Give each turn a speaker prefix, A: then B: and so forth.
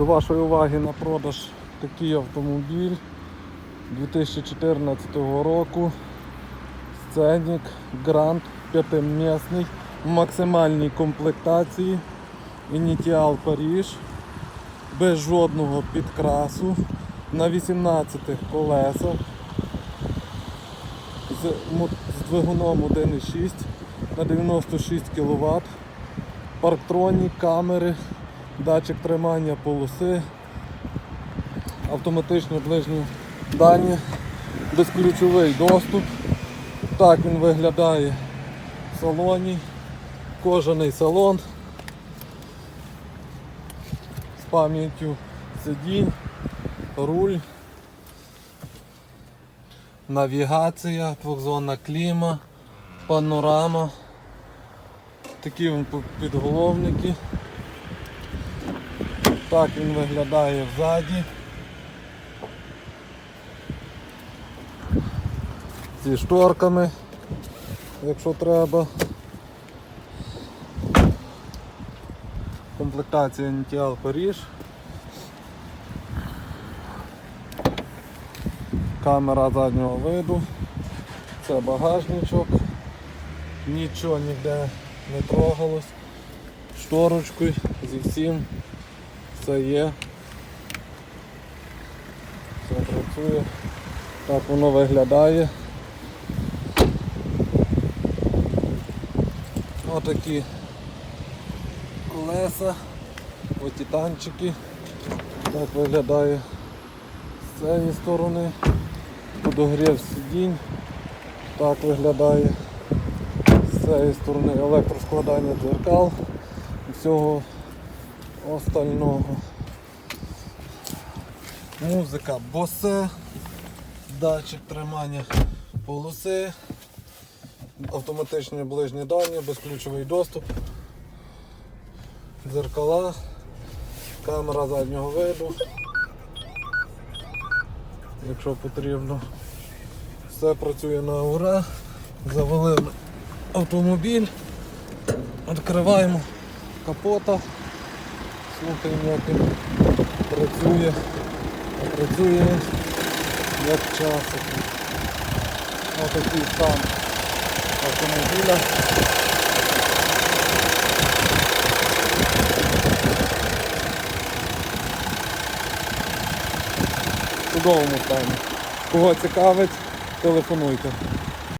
A: До вашої уваги на продаж такий автомобіль 2014 року. Сценік Гранд п'ятимісний в максимальній комплектації. Ініціал Паріж без жодного підкрасу на 18 колесах з, двигуном 1.6 на 96 кВт. Парктроні, камери, датчик тримання полоси, автоматичні ближні дані, безключовий доступ. Так він виглядає в салоні, кожаний салон з пам'яттю сидінь, руль, навігація, двохзонна кліма, панорама. Такі він підголовники. Так він виглядає взаді. Зі шторками, якщо треба. Комплектація NTL Паріж. Камера заднього виду. Це багажничок. Нічого ніде не трогалось. Шторочкою зі всім все є. Все працює. Так воно виглядає. Отакі колеса, титанчики. Так виглядає з цієї сторони. Подогрів сидінь. Так виглядає з цієї сторони електроскладання дзеркал всього остального. Музика босе, датчик тримання полоси, автоматичні ближні дані, безключовий доступ, дзеркала, камера заднього виду, якщо потрібно. Все працює на ура. Завели автомобіль, відкриваємо капота, слухаємо як він працює. Працює як часик. Отакий стан автомобіля. В чудовому стані. Кого цікавить, телефонуйте.